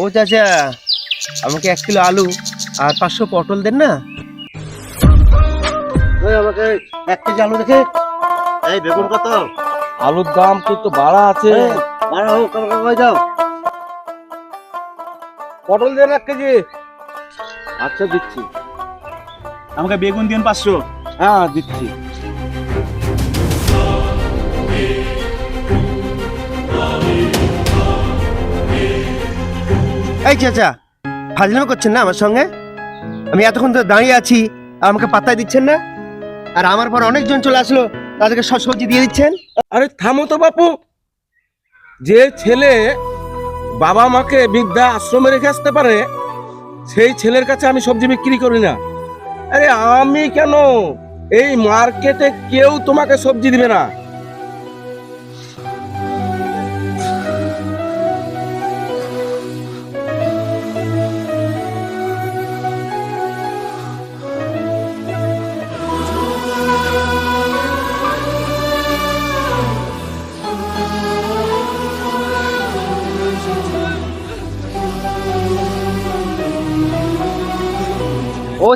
ও চাচা আমাকে এক কিলো আলু আর পাঁচশো পটল দেন না? ওই আমাকে এক কেজি আলু দেখে। এই বেগুন কত? আলুর দাম কিন্তু বাড়া আছে। বারো হোক আমাকে দাও। পটল দেন এক কেজি। আচ্ছা দিচ্ছি। আমাকে বেগুন দিন পাঁচশো। হ্যাঁ দিচ্ছি। এই চাচা, ফাজলামো করছেন না আমার সঙ্গে? আমি এতক্ষণ ধরে দাঁড়িয়ে আছি, আর আমাকে পাত্তাই দিচ্ছেন না? আর আমার পর অনেকজন চলে আসলো, তাদেরকে সব সবজি দিয়ে দিচ্ছেন? আরে থামো তো বাপু। যে ছেলে বাবা মাকে বৃদ্ধা আশ্রমে রেখে আসতে পারে, সেই ছেলের কাছে আমি সবজি বিক্রি করি না। আরে আমি কেন? এই মার্কেটে কেউ তোমাকে সবজি দিবে না।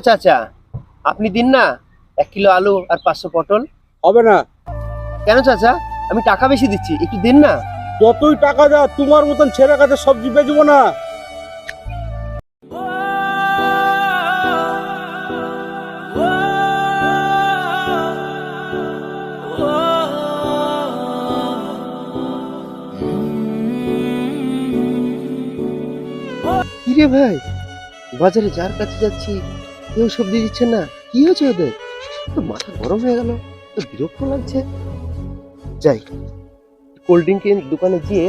চাচা আপনি দিন না এক কিলো আলু আর পাঁচশো পটল। হবে না। কেন চাচা? আমি টাকা বেশি দিচ্ছি একটু দিন না। যতই টাকা দাও তোমার মতন ছেলের কাছে সবজি বেচবো না। কিরে ভাই বাজারে যার কাছে যাচ্ছি কেউ সবজি দিচ্ছে না। কি হয়েছে ওদের? তো মাথা গরম হয়ে গেল। তো বিরক্ত লাগছে। যাই কোল্ড ড্রিঙ্ক দোকানে গিয়ে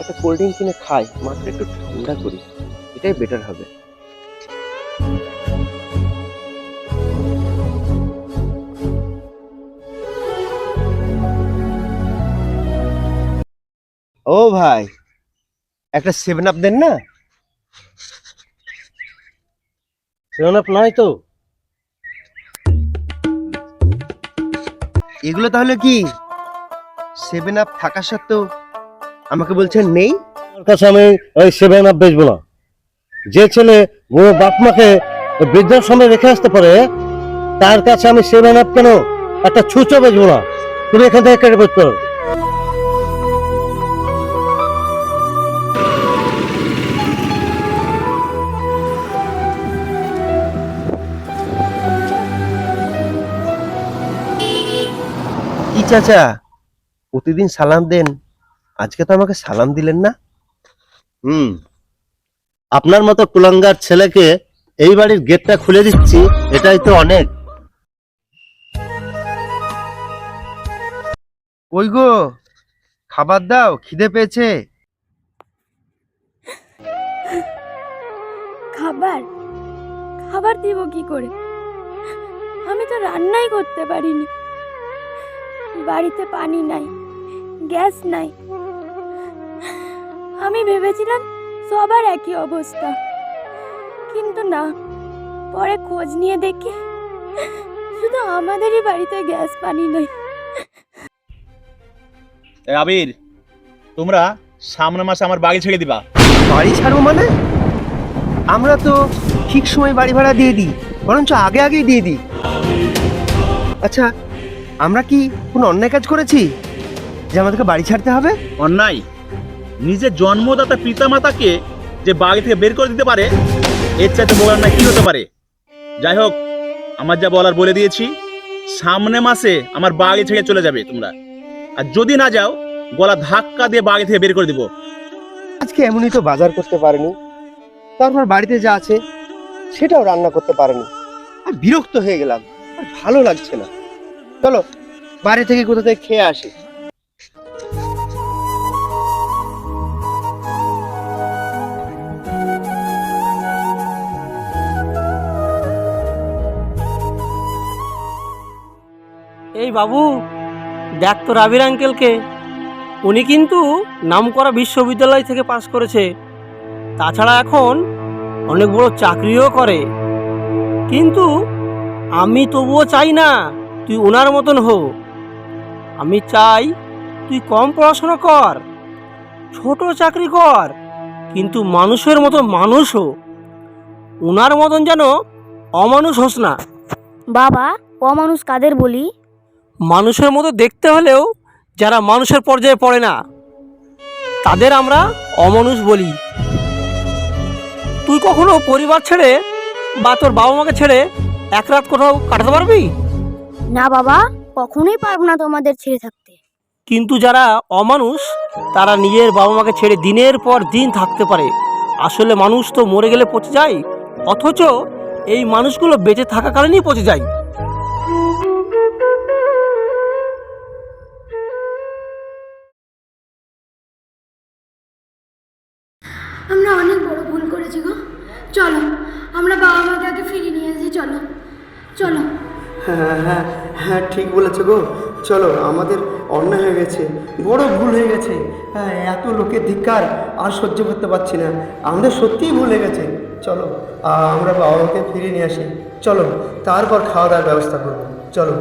একটা কোল্ড ড্রিঙ্ক কিনে খাই মাথা একটু ঠান্ডা করি। এটাই বেটার হবে। ও ভাই, একটা সেভেন আপ দেন না? সেরকম নয় তো? এগুলো তাহলে কি? সেভেন আপ থাকা সত্ত্বেও আমাকে বলছেন নেই? আমার কাছে আমি ওই সেভেন আপ বেচবো না। যে ছেলে বুড়ো বাপ মাকে বৃদ্ধাশ্রমে রেখে আসতে পারে তার কাছে আমি সেভেন আপ কেন? একটা ছুঁচো বেচবো না। তুমি এখান থেকে কেটে বেচ করো। কি চাচা প্রতিদিন সালাম দেন। আজকে তো আমাকে সালাম দিলেন না। হুম। আপনার মতো কুলাঙ্গার ছেলেকে এই বাড়ির গেটটা খুলে দিচ্ছি এটাই তো অনেক। ওই গো খাবার দাও খিদে পেয়েছে। খাবার? খাবার দিব কি করে? আমি তো রান্নাই করতে পারিনি। বাড়িতে পানি নাই গ্যাস নাই। আমি ভেবেছিলাম সবার একই অবস্থা। কিন্তু না পরে খোঁজ নিয়ে দেখি শুধু আমাদেরই বাড়িতে গ্যাস পানি নেই। এই আবির তোমরা সামনে মাসে আমার বাড়ি ছেড়ে দিবা। বাড়ি ছাড়বো মানে? আমরা তো ঠিক সময় বাড়ি ভাড়া দিয়ে দিই বরঞ্চ আগে আগেই দিয়ে দিই। আচ্ছা আমরা কি কোনো অন্যায় কাজ করেছি? যে আমাদেরকে বাড়ি ছাড়তে হবে? অন্যায়? নিজের জন্মদাতা পিতামাতাকে যে বাড়ি থেকে বের করে দিতে পারে এর চাইতে বড় অন্যায় কি হতে পারে? যাই হোক আমার যা বলার বলে দিয়েছি সামনে মাসে আমার বাড়ি ছেড়ে চলে যাবে তোমরা। আর যদি না যাও গলা ধাক্কা দিয়ে বাড়ি থেকে বের করে দিব। আজকে এমনই তো বাজার করতে পারেনি। তারপর বাড়িতে যা আছে সেটাও রান্না করতে পারেনি। আর বিরক্ত হয়ে গেলাম। আর ভালো লাগছে না। চলো, বাড়ি থেকে কোথা থেকে খেয়ে আসি। এই বাবু, দেখ তো রাবির আঙ্কেলকে উনি কিন্তু নামকরা বিশ্ববিদ্যালয় থেকে পাশ করেছে। তাছাড়া এখন অনেক বড় চাকরিও করে। কিন্তু আমি তবুও চাই না তুই ওনার মতন হো। আমি চাই তুই কম পড়াশোনা কর ছোট চাকরি কর কিন্তু মানুষের মতো মানুষও ওনার মতন যেন অমানুষ হোস না। বাবা অমানুষ কাদের বলি? মানুষের মতো দেখতে হলেও যারা মানুষের পর্যায়ে পড়ে না তাদের আমরা অমানুষ বলি। তুই কখনো পরিবার ছেড়ে বা তোর বাবা মাকে ছেড়ে এক রাত কোথাও কাটাতে পারবি? না বাবা কখনোই পারব না তোমাদের ছেড়ে থাকতে। কিন্তু যারা অমানুষ তারা নিজের বাবা মাকে ছেড়ে দিনের পর দিন থাকতে পারে। আসলে মানুষ তো মরে গেলে পচে যায় অথচ এই মানুষগুলো বেঁচে থাকাকালীনই পচে যায়। আমরা অনেক বড় ভুল করেছি গো। চলো আমরা বাবা মাকে আগে ফিরিয়ে নিয়ে আসি চলো চলো। হ্যাঁ হ্যাঁ। হ্যাঁ ঠিক বলেছ গো। চলো, আমাদের অন্যায় হয়ে গেছে। বড় ভুল হয়ে গেছে। হ্যাঁ এত লোকের ধিক্কার আর সহ্য করতে পারছি না। আমাদের সত্যিই ভুল হয়ে গেছে। চলো আমরা বাবা মাকে ফিরিয়ে নিয়ে আসি। চলো, তারপর খাওয়া দাওয়ার ব্যবস্থা করব। চলো।